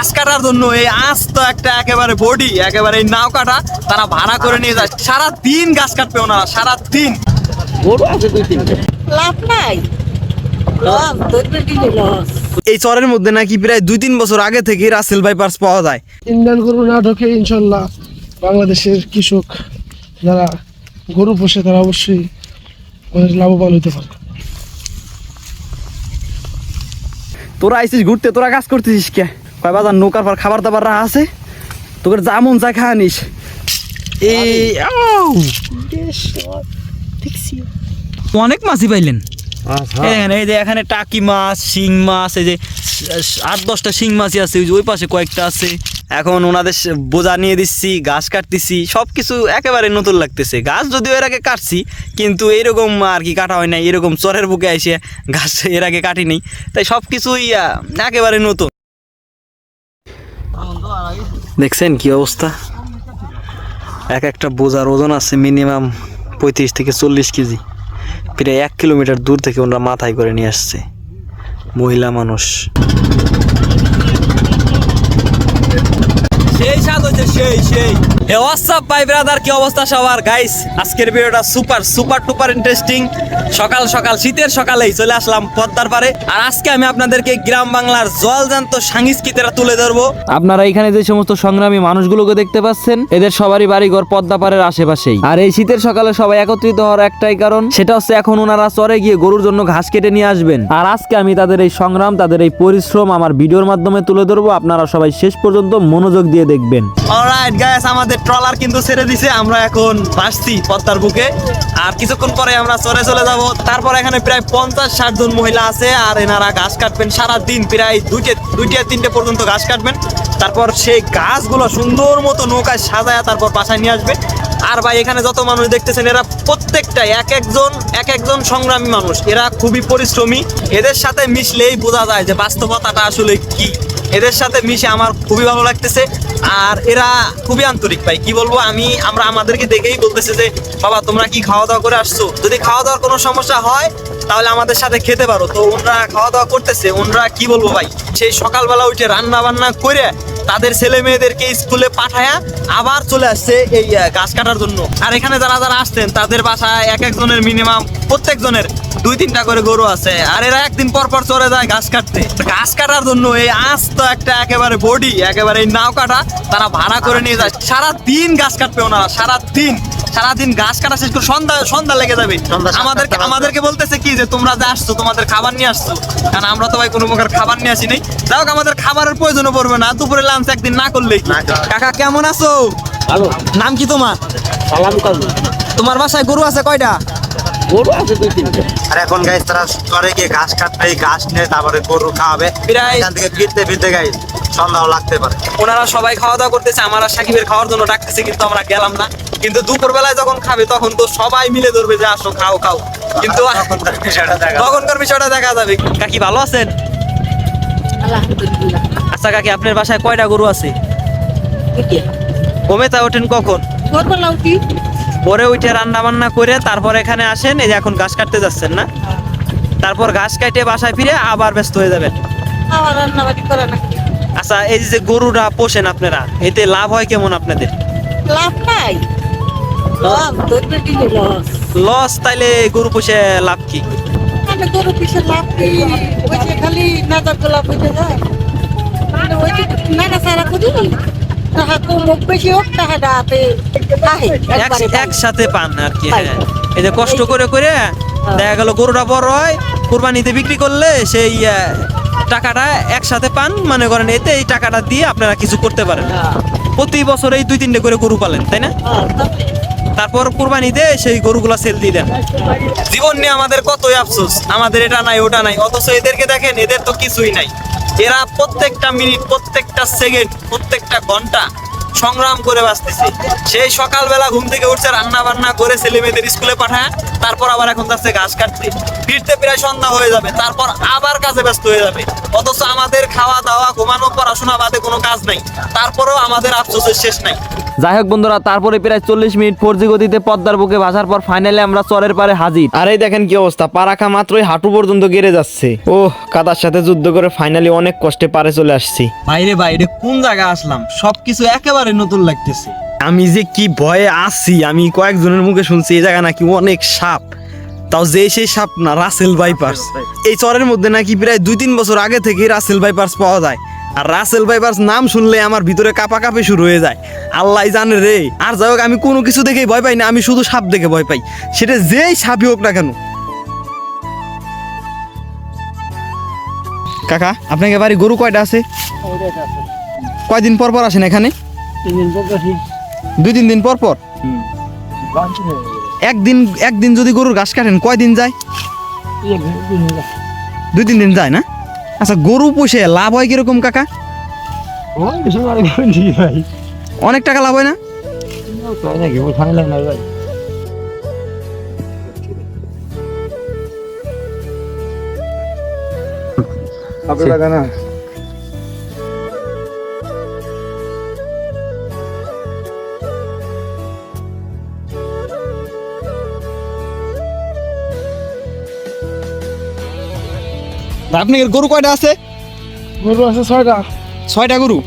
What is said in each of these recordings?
ঘাস কাটার জন্য এই আজ তো একটা একেবারে বডি একেবারে এই নাও কাটা তারা ভাড়া করে নিয়ে যায়। সারা দিন ঘাস কাটবে ওনারা সারা দিন গরু আছে দুই তিনটে। লাভ নাই। এই চরের মধ্যে নাকি প্রায় দুই তিন বছর আগে থেকে রাসেল বাইপার্স পাওয়া যায়। ইন্ডিয়ান গরু না ঢোকে ইনশাল্লাহ বাংলাদেশের কৃষক যারা গরু পোষে তারা অবশ্যই লাভবান হতে পারে তোরা আইসিস ঘুরতে তোরা কাজ করতেছিস কে? কয় বাজার নৌকার পর খাবার দাবার রাখা আছে? তোকে যা মন চা খা নিস অনেক মাছই পাইলেন। এই দেখেন এই যে এখানে টাকি মাছ শিং মাছ এই যে আট দশটা শিং মাছই আছে ওই যে ওই পাশে কয়েকটা আছে। এখন ওনাদের বোঝা নিয়ে দিচ্ছি ঘাস কাটতেছি সব কিছু একেবারে নতুন লাগতেছে। ঘাস যদিও এর আগে কাটছি কিন্তু এরকম আর কি কাটা হয় নাই এরকম চরের বুকে এসে গাছ এর আগে কাটিনি। তাই সব কিছুই একেবারে নতুন। দেখছেন কি অবস্থা? এক একটা বোঝার ওজন আছে মিনিমাম পঁয়ত্রিশ থেকে চল্লিশ কেজি। প্রায় এক কিলোমিটার দূর থেকে ওনারা মাথায় করে নিয়ে আসছে। মহিলা মানুষ। সেই স্বাদ হচ্ছে সেই সেই। হোয়াটসঅ্যাপ ভাই ব্রাদার কি অবস্থা সবার? গাইস আজকের ভিডিওটা সুপার সুপার টুপার ইন্টারেস্টিং সকাল সকাল শীতের সকালেই চলে আসলাম পদ্মার পারে আর আজকে আমি আপনাদেরকে গ্রাম বাংলার জলজান্ত সাংস্কৃতিরা তুলে ধরবো। আপনারা এখানে যে সমস্ত সংগ্রামী মানুষগুলোকে দেখতে পাচ্ছেন এদের সবারই বাড়িঘর পদ্মাপাড়ের আশেপাশেই। আর এই শীতের সকালে সবাই একত্রিত হওয়ার একটাই কারণ সেটা হচ্ছে এখন ওনারা চরে গিয়ে গরুর জন্য ঘাস কেটে নিয়ে আসবেন। আর আজকে আমি তাদের এই সংগ্রাম তাদের এই পরিশ্রম আমার ভিডিওর মাধ্যমে তুলে ধরবো। আপনারা সবাই শেষ পর্যন্ত মনোযোগ দিয়ে দেখবেন। অলরাইট গাইস আমাদের ট্রলার কিন্তু ছেড়ে দিছে, আমরা এখন ভাসছি পদ্মার বুকে। আর কিছুক্ষণ পরে আমরা চলে চলে যাব। তারপর এখানে প্রায় পঞ্চাশ ষাট জন মহিলা আছে, আর এনারা ঘাস কাটবেন সারা দিন প্রায় দুইটে দুইটা তিনটে পর্যন্ত ঘাস কাটবেন। তারপর সেই গাছগুলো সুন্দর মতো নৌকায় সাজায় তারপর বাসায় নিয়ে আসবে। আর ভাই, এখানে যত মানুষ দেখতেছেন, এরা প্রত্যেকটা এক একজন এক একজন সংগ্রামী মানুষ। এরা খুবই পরিশ্রমী। এদের সাথে মিশলেই বোঝা যায় যে বাস্তবতাটা আসলে কি। এদের সাথে মিশে আমার খুবই ভালো লাগতেছে। আর এরা খুবই আন্তরিক ভাই, কি বলব? আমি, আমরা আমাদেরকে দেখেই বলতেছে যে, বাবা, তোমরা কি খাওয়া দাওয়া করে আসছো? যদি খাওয়া দাওয়ার কোনো সমস্যা হয়, তাহলে আমাদের সাথে খেতে পারো। তো ওনরা খাওয়া দাওয়া করতেছে। ওনরা কি বলব ভাই, সেই সকালবেলা উঠে রান্না বান্না করে তাদের ছেলে মেয়েদেরকে স্কুলে পাঠায়া আবার চলে আসছে এই গাছ কাটার জন্য। আর এখানে যারা যারা আসছেন, তাদের বাসায় এক একজনের মিনিমাম প্রত্যেকজনের দুই তিনটা করে গরু আছে। আর এরা একদিন পর পর চলে যায় ঘাস কাটতে। ঘাস কাটার জন্য এই আঁচ তো একটা একেবারে বডি একেবারে এই নাও কাটা, তারা ভাড়া করে নিয়ে যায়। সারা দিন ঘাস কাটবে ওনারা সারা দিন সারাদিন ঘাস কাটা শেষ করে সন্ধ্যা সন্ধ্যা লেগে যাবে। আমাদেরকে আমাদেরকে বলতেছে কি যে তোমরা যে আসছো তোমাদের খাবার নিয়ে আসছো। কারণ আমরা তো ভাই কোনো প্রকার খাবার নিয়ে আসি নাই। যাই আমাদের খাবারের প্রয়োজনও পড়বে না। দুপুরে লাঞ্চ একদিন না করলেই। কাকা কেমন আছো? ভালো। নাম কি তোমার? সালাম কাজু তোমার বাসায় গরু আছে কয়টা? গরু আছে দুই তিনটে। আর এখন গাইস তারা চরে গিয়ে ঘাস কাটবে ঘাস নিয়ে তারপরে গরু খাওয়াবে। প্রায় এখান থেকে ফিরতে ফিরতে গাইস সন্ধ্যাও লাগতে পারে। ওনারা সবাই খাওয়া দাওয়া করতেছে আমার আর সাকিবের খাওয়ার জন্য ডাকতেছে কিন্তু আমরা গেলাম না। কিন্তু দুপুর বেলায় যখন খাবে তখন তো সবাই মিলে ধরবে যে আসো খাও খাও। কিন্তু তখনকার বিষয়টা দেখা বিষয়টা দেখা যাবে। কাকি ভালো আছেন? আচ্ছা কাকি আপনার বাসায় কয়টা গরু আছে? বুঝিয়া কমে তা ওঠেন কখন? পরে উঠে। রান্না বান্না করে তারপর এখানে আসেন এই যে এখন ঘাস কাটতে যাচ্ছেন না? তারপর ঘাস কাটে বাসায় ফিরে আবার ব্যস্ত হয়ে যাবেন। আচ্ছা এই যে গরুরা পোষেন আপনারা এতে লাভ হয় কেমন আপনাদের? লাভ নাই। লস তাইলে গরু পোষে লাভ কি? গরু পিছিয়ে লাভ কি? ওই যে খালি নাজার গোলাপ হইতে যায় মানে ওই যে নানা সারা কম হোক বেশি হোক। একসাথে পান আর কি। হ্যাঁ। এই যে কষ্ট করে করে দেখা গেল গরুটা বড় হয় কুরবানিতে বিক্রি করলে সেই টাকাটা একসাথে পান মনে করেন এতে এই টাকাটা দিয়ে আপনারা কিছু করতে পারেন। হ্যাঁ, প্রতি বছর এই দুই তিনটে করে গরু পালেন তাই না? হ্যাঁ, তারপর কুরবানিতে সেই গরুগুলো সেল দিলেন। জীবন নিয়ে আমাদের কতই আফসোস, আমাদের এটা নাই, ওটা নাই, অথচ এদেরকে দেখেন, এদের তো কিছুই নাই। এরা প্রত্যেকটা মিনিট প্রত্যেকটা সেকেন্ড প্রত্যেকটা ঘণ্টা সংগ্রাম করে বাঁচতেছি। সেই সকালবেলা ঘুম থেকে উঠছে রান্না বান্না করে ছেলে মেয়েদের স্কুলে পাঠায় তারপর আবার এখন যাচ্ছে ঘাস কাটতে ফিরতে প্রায় সন্ধ্যা হয়ে যাবে তারপর আবার কাজে ব্যস্ত হয়ে যাবে। অথচ আমাদের খাওয়া দাওয়া ঘুমানো পড়াশোনা বাদে কোনো কাজ নাই। তারপরেও আমাদের আফসোসের শেষ নাই। যাই হোক বন্ধুরা তারপরে প্রায় চল্লিশ মিনিট ফোর জি গতিতে পদ্মার বুকে ভাসার পর ফাইনালি আমরা চরের পারে হাজির। আর এই দেখেন কি অবস্থা পারাখা মাত্রই হাঁটু পর্যন্ত গেড়ে যাচ্ছে। ও কাদার সাথে যুদ্ধ করে ফাইনালি অনেক কষ্টে পারে চলে আসছি। বাইরে বাইরে কোন জায়গা আসলাম? সবকিছু একেবারে নতুন লাগতেছে। আমি যে কি ভয়ে আছি আমি কয়েকজনের মুখে শুনছি এই জায়গা নাকি অনেক সাপ। তাও যে সেই সাপ না রাসেল বাইপার্স এই চরের মধ্যে নাকি প্রায় দুই তিন বছর আগে থেকে রাসেল বাইপার্স পাওয়া যায়। আর রাসেল বাইপার্স নাম শুনলে আমার ভিতরে কাপা কাপি শুরু হয়ে যায়। আল্লাহ জানে রে। আর যাই হোক আমি কোনো কিছু দেখেই ভয় পাই না আমি শুধু সাপ দেখে ভয় পাই। সেটা যেই সাপই হোক না কেন। কাকা আপনাকে বাড়ি গরু কয়টা আছে। কয়দিন পর পর আসেন এখানে? দুই তিন দিন পর পর? একদিন একদিন যদি গরুর ঘাস কাটেন কয়দিন যায়? দুই তিন দিন যায় না? আচ্ছা গরু পুষে লাভ হয় কীরকম কাকা? অনেক টাকা লাভ হয় না? আপনার গরু কয়টা আছে? গরু আছে ছয়টা। ছয়টা গরু?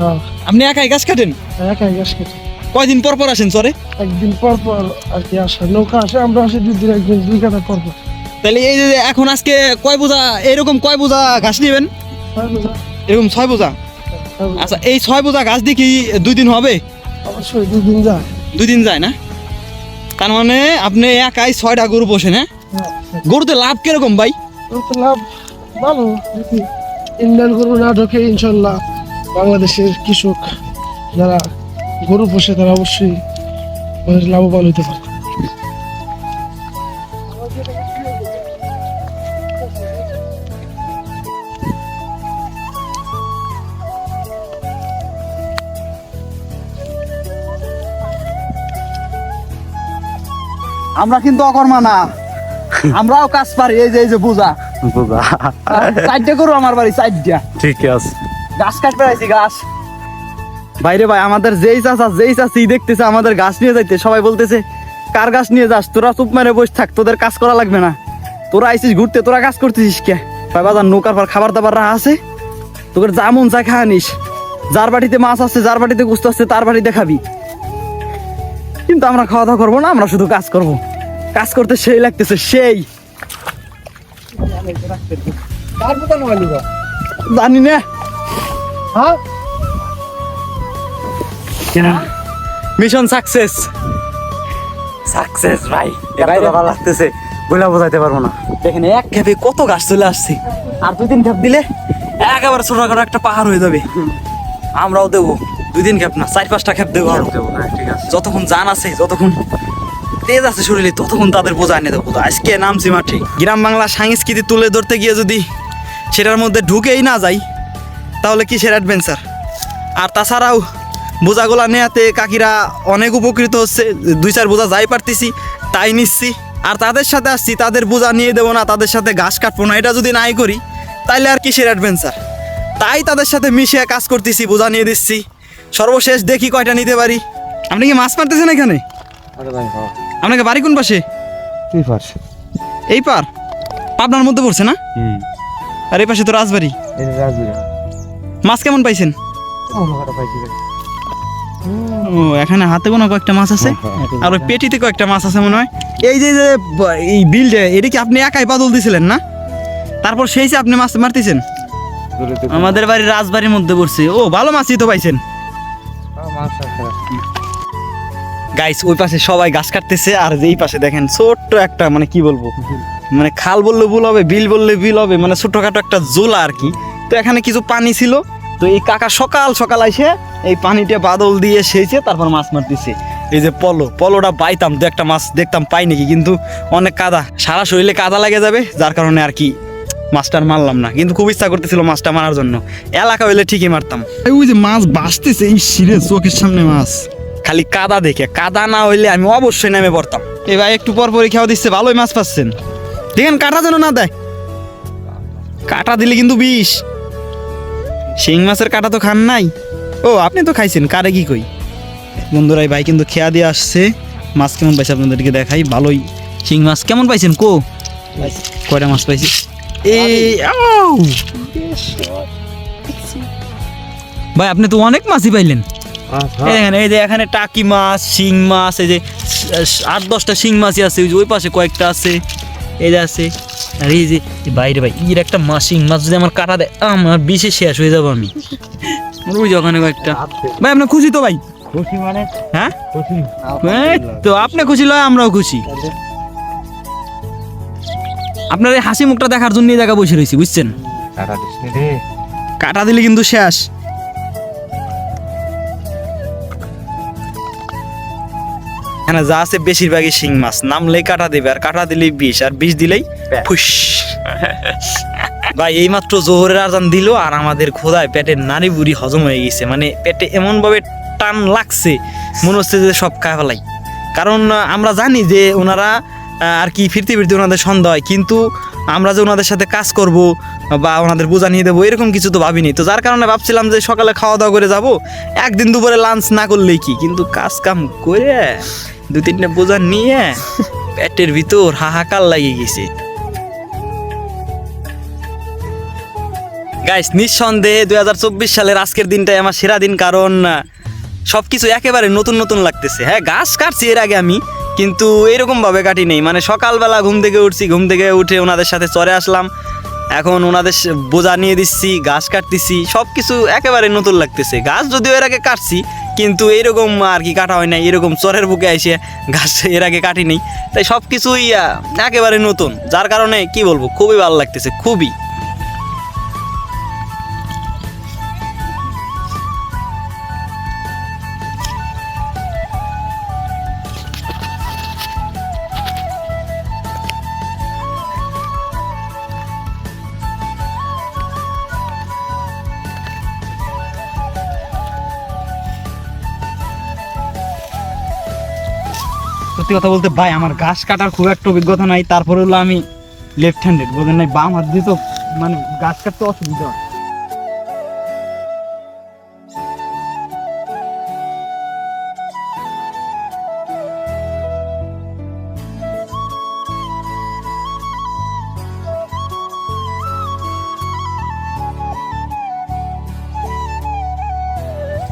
হ্যাঁ। আপনি একাই গাছ কাটেন? একাই গাছ কেটে। কয়দিন পর পর আসেন সরে একদিন পর পর আর কি আসে। নৌকা আসে আমরা আসি দুই দিন একদিন দুই কাটা পর পর। তাহলে এই যে এখন আজকে কয় বোঝা এরকম কয় বোঝা ঘাস নেবেন? এরকম ছয় বোঝা? আচ্ছা এই ছয় বোঝা ঘাস দিয়ে কি দুই দিন হবে? অবশ্যই দুই দিন যায়। দুই দিন যায় না? তার মানে আপনি একাই ছয়টা গরু পোষেন হ্যাঁ? হ্যাঁ গরুতে লাভ কীরকম ভাই? ওর তো লাভ ভালো। ইন্ডিয়ান গরু না ঢোকে, ইনশাল্লাহ বাংলাদেশের কৃষক যারা গরু পোষে, তারা অবশ্যই লাভবান হতে পারে আমরা কিন্তু অকর্মা না। আমরাও কাজ পারি, এই যে এই যে, বোঝা। চারটে গরু আমার বাড়ি চারটা। ঠিক আছে। গাছ কাটতে আইছি গাছ। বাইরে ভাই আমাদের যেই চাষা যেই চাষি দেখতেছে আমাদের গাছ নিয়ে যাইতে সবাই বলতেছে কার গাছ নিয়ে যাস? তোরা চুপ মেরে বসে থাক তোদের কাজ করা লাগবে না। তোরা আইসিস ঘুরতে তোরা কাজ করতেছিস কে? ভাই বাজার নৌকার পর খাবার দাবার রাখা আছে? তোদের যা মন চা খাওয়া নিস। যার বাড়িতে মাছ আছে যার বাড়িতে গুস্ত আছে তার বাড়িতে খাবি। কিন্তু আমরা খাওয়া দাওয়া করব না আমরা শুধু কাজ করব। কাজ করতে সেই লাগতেছে সেই। জানি না। হ্যাঁ? মিশন সাকসেস সাকসেস ভাই। এত ভালো লাগতেছে বলে বোঝাইতে পারব না। দেখেন এক খেপে কত গাছ চলে আসছে। আর দুই তিন খেপ দিলে একেবারে ছোটখাটো একটা পাহাড় হয়ে যাবে। আমরাও দেবো। দুই দিন খেপ না চার পাঁচটা খেপ দেবো আরও। যতক্ষণ জান আছে যতক্ষণ তেজ আছে শরীরে ততক্ষণ তাদের বোঝা এনে দেবো আজকে নামছি মাঠে। গ্রাম বাংলা সংস্কৃতি তুলে ধরতে গিয়ে যদি সেটার মধ্যে ঢুকেই না যাই তাহলে কিসের অ্যাডভেঞ্চার আর তাছাড়াও বোঝাগুলা নেয়াতে কাকিরা অনেক উপকৃত হচ্ছে দুই চার বোঝা যাই পারতেছি তাই নিচ্ছি। আর তাদের সাথে আসছি তাদের বোঝা নিয়ে দেবো না তাদের সাথে ঘাস কাটবো না এটা যদি নাই করি তাইলে আর কিসের অ্যাডভেঞ্চার তাই তাদের সাথে মিশে কাজ করতেছি বোঝা নিয়ে দিচ্ছি। সর্বশেষ দেখি কয়টা নিতে পারি। আপনি কি মাছ মারতেছেন এখানে? আপনাকে বাড়ি কোন পাশে? এই পার? পাবনার মধ্যে পড়ছে না? আর এই পাশে তো রাজবাড়ি। মাছ কেমন পাইছেন? ও এখানে হাতে কোনো কয়েকটা মাছ আছে আর ওই পেটিতে কয়েকটা মাছ আছে মনে হয়। এই যে যে এই বিলটা এটা কি আপনি একাই বাদল দিছিলেন না? তারপর সেই যে আপনি মাছ মারতেছেন? আমাদের বাড়ির রাজবাড়ির মধ্যে পড়ছে। ও ভালো মাছই তো পাইছেন। গাইস ওই পাশে সবাই গাছ কাটতেছে, আর এই পাশে দেখেন ছোট্ট একটা মানে কি বলব? মানে খাল বললে ভুল হবে, বিল বললে বিল হবে মানে ছোটখাটো একটা জোলা আর কি। তো এখানে কিছু পানি ছিল, তো এই কাকা সকাল সকাল আইসে এই পানিটা বাদল দিয়ে সেচে তারপর মাছ মারতেছে। এই যে পলো, পলোটা পাইতাম, দু একটা মাছ দেখতাম পাই নাকি, কিন্তু অনেক কাদা। সারা শরীরে কাদা লেগে যাবে, যার কারণে আর কি মাছটার মারলাম না। কিন্তু খুব ইচ্ছা করতেছিল মাছটা মারার জন্য। এলাকা হইলে ঠিকই মারতাম। ওই যে মাছ বাঁচতেছে, এই শিরে চোখের সামনে মাছ। খালি কাদা দেখে। কাদা না হইলে আমি অবশ্যই নেমে পড়তাম। এই ভাই একটু পর পরই খাওয়া দিচ্ছে ভালোই মাছ পাচ্ছেন। দেখেন কাটা যেন না দেয়। কাটা দিলে কিন্তু বিষ। শিং মাছের কাটা তো খান নাই। ও আপনি তো খাইছেন কারে কি কই? বন্ধুরা এই ভাই কিন্তু খেয়া দিয়ে আসছে। মাছ কেমন পাইছে আপনাদেরকে দেখাই। ভালোই। শিং মাছ কেমন পাইছেন কো? কয়টা মাছ পাইছি? এই! ভাই আপনি তো অনেক মাছই পাইলেন। এই দেখেন এই যে এখানে টাকি মাছ শিং মাছ এই যে আট দশটা শিং মাছই আছে ওই যে ওই পাশে কয়েকটা আছে এই যে আছে। আর এই যে বাইরে ভাই এর একটা মাছ শিং মাছ যদি আমার কাটা দেয় আমার বিষে শেষ হয়ে যাব আমি। ওই যে ওখানে কয়েকটা। ভাই আপনি খুশি তো ভাই? খুশি মানে? হ্যাঁ? তো আপনি খুশি লয় আমরাও খুশি। আপনার এই হাসি মুখটা দেখার জন্য এই জায়গা বসে রয়েছি বুঝছেন? কাটা দিলে কিন্তু শেষ। এখানে যা আছে বেশিরভাগই শিং মাছ। নামলেই কাটা দেবে আর কাটা দিলেই বিষ আর বিষ দিলেই ফুস। ভাই এইমাত্র জোহরের আজান দিল আর আমাদের খোদায় পেটের নারী বুড়ি হজম হয়ে গেছে। মানে পেটে এমন ভাবে টান লাগছে মনে হচ্ছে যে সব খায় ফেলাই। কারণ আমরা জানি যে ওনারা আর কি ফিরতে ফিরতে ওনাদের সন্ধ্যা হয়। কিন্তু আমরা যে ওনাদের সাথে কাজ করব বা ওনাদের বোঝা নিয়ে দেবো, এরকম কিছু তো ভাবিনি। তো যার কারণে ভাবছিলাম যে সকালে খাওয়া দাওয়া করে যাব, একদিন দুপুরে লাঞ্চ না করলেই কি? কিন্তু কাজ কাম করে দু তিনটে বোঝা নিয়ে পেটের ভিতর হাহাকার লাগিয়ে গেছে। গাইস নিঃসন্দেহে দুই হাজার চব্বিশ সালের আজকের দিনটাই আমার সেরা দিন, কারণ সব কিছু একেবারে নতুন নতুন লাগতেছে। হ্যাঁ গাছ কাটছি এর আগে আমি, কিন্তু এরকম ভাবে কাটি নেই মানে সকালবেলা ঘুম থেকে উঠছি, ঘুম থেকে উঠে ওনাদের সাথে চরে আসলাম। এখন ওনাদের বোঝা নিয়ে দিচ্ছি, গাছ কাটতেছি সব কিছু একেবারে নতুন লাগতেছে। গাছ যদিও এর আগে কাটছি, কিন্তু এরকম আর কি কাটা হয় না এরকম চরের বুকে এসে গাছ এর আগে কাটিনি। তাই সব কিছুই একেবারে নতুন। যার কারণে কি বলব, খুবই ভালো লাগতেছে, খুবই। সত্যি কথা বলতে ভাই, আমার ঘাস কাটার খুব একটা অভিজ্ঞতা নাই। তারপরে হলো আমি লেফট হ্যান্ডেড বোঝেন নাই, বাম হাত দিয়ে তো মানে গাছ কাটতে অসুবিধা। হয়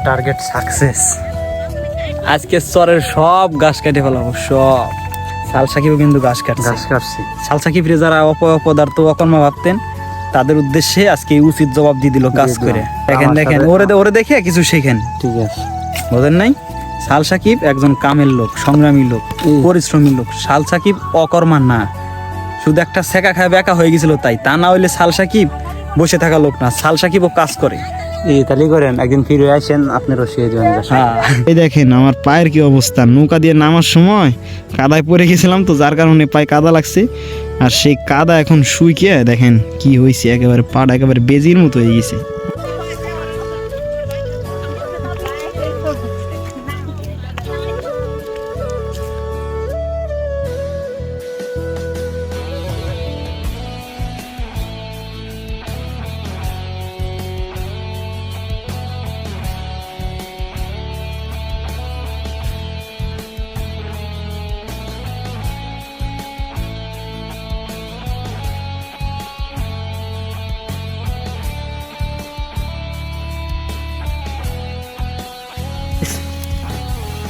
টার্গেট সাকসেস আজকে চরের সব গাছ কেটে ফেলাবো সব। সাল সাকিবও কিন্তু গাছ কাটছে। ঘাস কাটছি। সাল সাকিবরে যারা অপয় অপদার্থ অকর্মা ভাবতেন তাদের উদ্দেশ্যে আজকে উচিত জবাব দিয়ে দিল কাজ করে। দেখেন দেখেন ওরে ওরে দেখে কিছু শেখেন। ঠিক আছে। বোঝেন নাই? সাল সাকিব একজন কামের লোক সংগ্রামী লোক পরিশ্রমী লোক। সাল সাকিব অকর্মা না। শুধু একটা সেকা খায় বেকা হয়ে গেছিল তাই। তা না হইলে সাল সাকিব বসে থাকা লোক না। সাল সাকিবও কাজ করে। একদিন ফিরে আসেন আপনারও সে জয়েন হ্যাঁ। এই দেখেন, আমার পায়ের কি অবস্থা? নৌকা দিয়ে নামার সময় কাদায় পড়ে গেছিলাম তো, যার কারণে পায়ে কাদা লাগছে। আর সেই কাদা এখন শুইকে, দেখেন কি হয়েছে একেবারে পাড় একেবারে বেজির মতো হয়ে গেছে।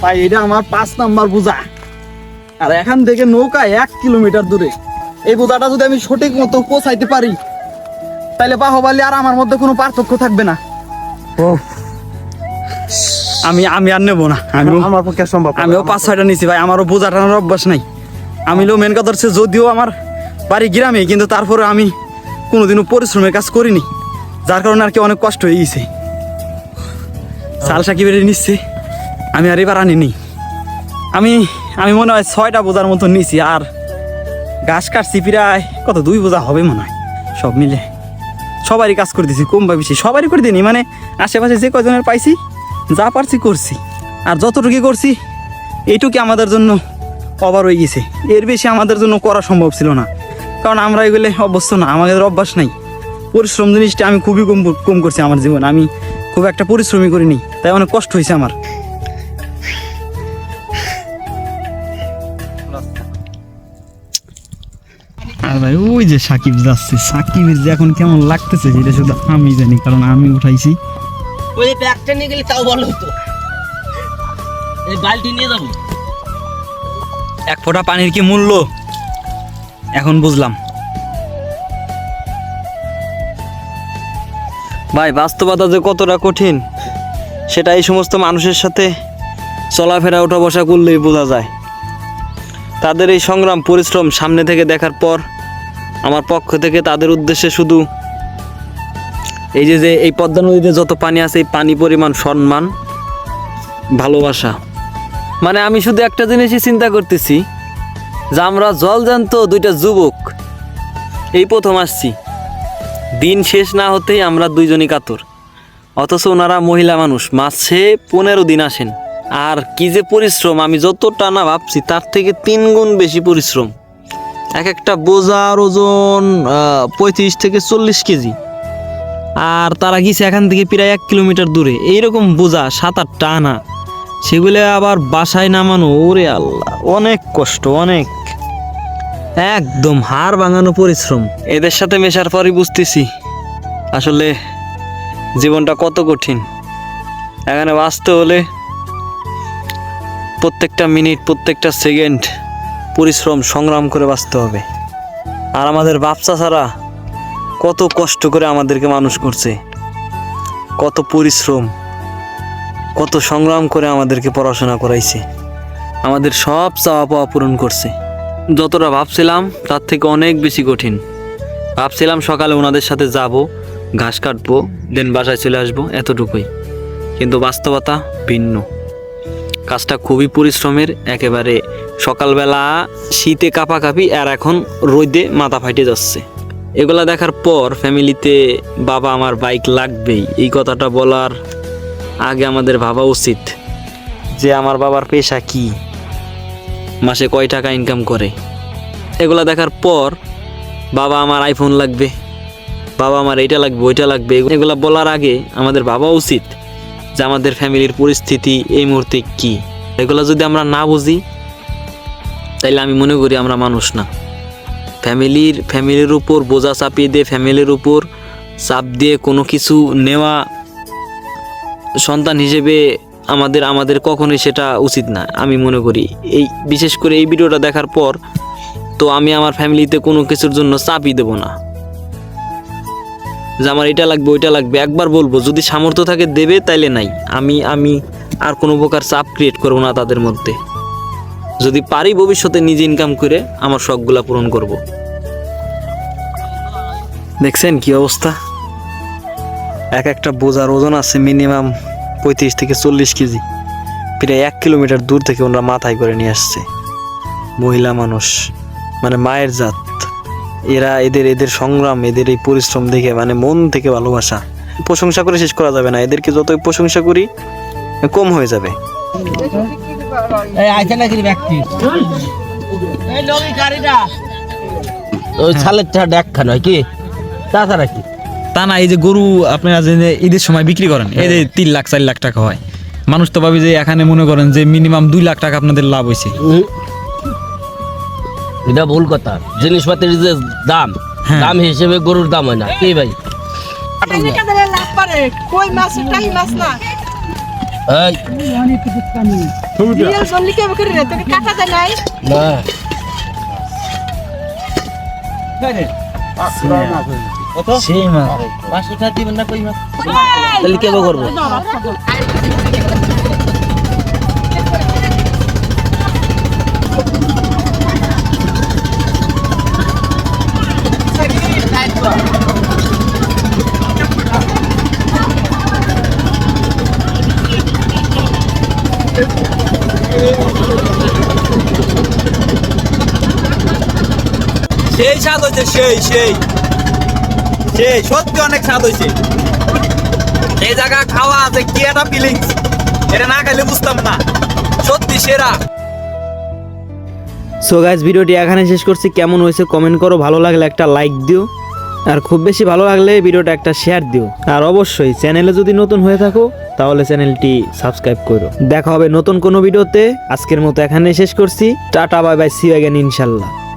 ভাই এটা আমার পাঁচ নাম্বার বোঝা। আর এখান থেকে নৌকা এক কিলোমিটার দূরে। এই বোঝাটা যদি আমি সঠিক মতো পৌঁছাইতে পারি তাহলে বাহবালি আর আমার মধ্যে কোনো পার্থক্য থাকবে না। আমি আমি আর নেব না। আমি আমার পক্ষে সম্ভব। আমিও পাঁচ ছয়টা নিছি ভাই আমারও বোঝা টানার অভ্যাস নাই। আমি লো মেন কথা হচ্ছে যদিও আমার বাড়ি গ্রামে কিন্তু তারপরে আমি কোনোদিনও পরিশ্রমের কাজ করিনি। যার কারণে আর কি অনেক কষ্ট হয়ে গেছে। সাল সাকিবের নিচ্ছে। আমি আর এবার আনিনি। আমি আমি মনে হয় ছয়টা বোঝার মতো নিছি আর ঘাস কাটছি প্রায় কত দুই বোঝা হবে মনে হয়। সব মিলে সবারই কাজ করে দিছি, কম বা বেশি সবারই করে দিনি মানে আশেপাশে যে কজনের পাইছি, যা পারছি করছি। আর যতটুকু করছি এইটুকু আমাদের জন্য অবার হয়ে গেছে। এর বেশি আমাদের জন্য করা সম্ভব ছিল না। কারণ আমরা এগুলো অভ্যস্ত না, আমাদের অভ্যাস নাই। পরিশ্রম জিনিসটা আমি খুবই কম কম করছি আমার জীবনে। আমি খুব একটা পরিশ্রমই করিনি, তাই অনেক কষ্ট হয়েছে আমার। ভাই ওই যে সাকিব যাচ্ছে। সাকিবের যে এখন কেমন লাগতেছে সেটা শুধু আমি জানি কারণ আমি উঠাইছি। ওই ব্যাগটা নিয়ে গেলে তাও ভালো হতো। এই বালতি নিয়ে যাব। এক ফোঁটা পানির কি মূল্য? এখন বুঝলাম। ভাই বাস্তবতা যে কতটা কঠিন সেটা এই সমস্ত মানুষের সাথে চলাফেরা ওঠা বসা করলেই বোঝা যায়। তাদের এই সংগ্রাম পরিশ্রম সামনে থেকে দেখার পর আমার পক্ষ থেকে তাদের উদ্দেশ্যে শুধু এই যে যে এই পদ্মা নদীতে যত পানি আছে, এই পানি পরিমাণ সম্মান, ভালোবাসা। মানে আমি শুধু একটা জিনিসই চিন্তা করতেছি, যে আমরা জল জানতো দুইটা যুবক, এই প্রথম আসছি। দিন শেষ না হতেই আমরা দুইজনই কাতর। অথচ ওনারা মহিলা মানুষ, মাসে পনেরো দিন আসেন। আর কি যে পরিশ্রম, আমি যতটা না ভাবছি, তার থেকে তিন গুণ বেশি পরিশ্রম। এক একটা বোঝার ওজন পঁয়ত্রিশ থেকে চল্লিশ কেজি। আর তারা গিয়েছে এখান থেকে প্রায় এক কিলোমিটার দূরে। এইরকম বোঝা, সাত আটটা আনা। সেগুলো আবার বাসায় নামানো, ওরে আল্লাহ, অনেক কষ্ট, অনেক। একদম হাড় ভাঙানো পরিশ্রম। এদের সাথে মেশার পরই বুঝতেছি আসলে জীবনটা কত কঠিন। এখানে বাঁচতে হলে প্রত্যেকটা মিনিট, প্রত্যেকটা সেকেন্ড পরিশ্রম সংগ্রাম করে বাঁচতে হবে। আর আমাদের বাপসা ছাড়া কত কষ্ট করে আমাদেরকে মানুষ করছে। কত পরিশ্রম, কত সংগ্রাম করে আমাদেরকে পড়াশোনা করাইছে। আমাদের সব চাওয়া পাওয়া পূরণ করছে। যতটা ভাবছিলাম তার থেকে অনেক বেশি কঠিন। ভাবছিলাম সকালে ওনাদের সাথে যাব, ঘাস কাটবো, দেন বাসায় চলে আসব, এতটুকুই। কিন্তু বাস্তবতা ভিন্ন। কাজটা খুবই পরিশ্রমের, একেবারে সকালবেলা শীতে কাঁপাকাঁপি আর এখন রোদে মাথা ফাটে যাচ্ছে। এগুলা দেখার পর ফ্যামিলিতে বাবা আমার বাইক লাগবেই, এই কথাটা বলার আগে আমাদের ভাবা উচিত যে আমার বাবার পেশা কী, মাসে কয় টাকা ইনকাম করে। এগুলা দেখার পর বাবা আমার আইফোন লাগবে, বাবা আমার এইটা লাগবে, ওইটা লাগবে, এগুলা বলার আগে আমাদের ভাবা উচিত যে আমাদের ফ্যামিলির পরিস্থিতি এই মুহূর্তে কি? এগুলো যদি আমরা না বুঝি, তাইলে আমি মনে করি আমরা মানুষ না। ফ্যামিলির ফ্যামিলির উপর বোঝা চাপিয়ে দিয়ে, ফ্যামিলির উপর চাপ দিয়ে কোনো কিছু নেওয়া সন্তান হিসেবে আমাদের আমাদের কখনোই সেটা উচিত না, আমি মনে করি। এই, বিশেষ করে এই ভিডিওটা দেখার পর তো আমি আমার ফ্যামিলিতে কোনো কিছুর জন্য চাপই দেব না। যে আমার এটা লাগবে, ওইটা লাগবে। একবার বলব, যদি সামর্থ্য থাকে দেবে, তাইলে নাই। আমি আমি আর কোনো প্রকার চাপ ক্রিয়েট করব না তাদের মধ্যে। যদি পারি ভবিষ্যতে নিজে ইনকাম করে আমার শখগুলা পূরণ করব। দেখছেন কি অবস্থা? এক একটা বোঝার ওজন আছে মিনিমাম পঁয়ত্রিশ থেকে চল্লিশ কেজি। প্রায় এক কিলোমিটার দূর থেকে ওনারা মাথায় করে নিয়ে আসছে। মহিলা মানুষ মানে মায়ের জাত। এরা এদের এদের সংগ্রাম এদের এই পরিশ্রম দেখে মানে মন থেকে ভালোবাসা। প্রশংসা করে শেষ করা যাবে না। এদেরকে যতই প্রশংসা করি কম হয়ে যাবে। এই আইছে নাকি ব্যক্তি? এই ওই ছালেরটা খান কি? তাছাড়া কি? তা না এই যে গরু আপনারা যে ঈদের সময় বিক্রি করেন এই যে তিন লাখ চার লাখ টাকা হয়। মানুষ তো ভাবে যে এখানে মনে করেন যে মিনিমাম দুই লাখ টাকা আপনাদের লাভ হয়েছে। এটা ভুল কথা। জিনিসপাতির যে দাম হ্যাঁ। দাম হিসেবে গরুর দাম হয় না। কি ভাই? লাভ কই মাছ মাছ না। এই। রিয়েল বললি কে করে রে তোকে কাটা দেয় নাই? না। সেই মাছ। পাঁচশো টাকা দিবেন না কই মাছ? তাহলে কে করব। সেই স্বাদ হচ্ছে সেই সেই। সেই, সত্যি অনেক স্বাদ হয়েছে এই জায়গা খাওয়া আছে, কি একটা ফিলিংস এটা না খাইলে বুঝতাম না। সত্যি সেরা। সো গাইজ ভিডিওটি এখানে শেষ করছি। কেমন হয়েছে কমেন্ট করো। ভালো লাগলে একটা লাইক দিও। আর খুব বেশি ভালো লাগলে ভিডিওটা একটা শেয়ার দিও। আর অবশ্যই চ্যানেলে যদি নতুন হয়ে থাকো তাহলে চ্যানেলটি সাবস্ক্রাইব করো। দেখা হবে নতুন কোনো ভিডিওতে। আজকের মতো এখানে শেষ করছি। টাটা, বাই বাই সি ইনশাল্লাহ।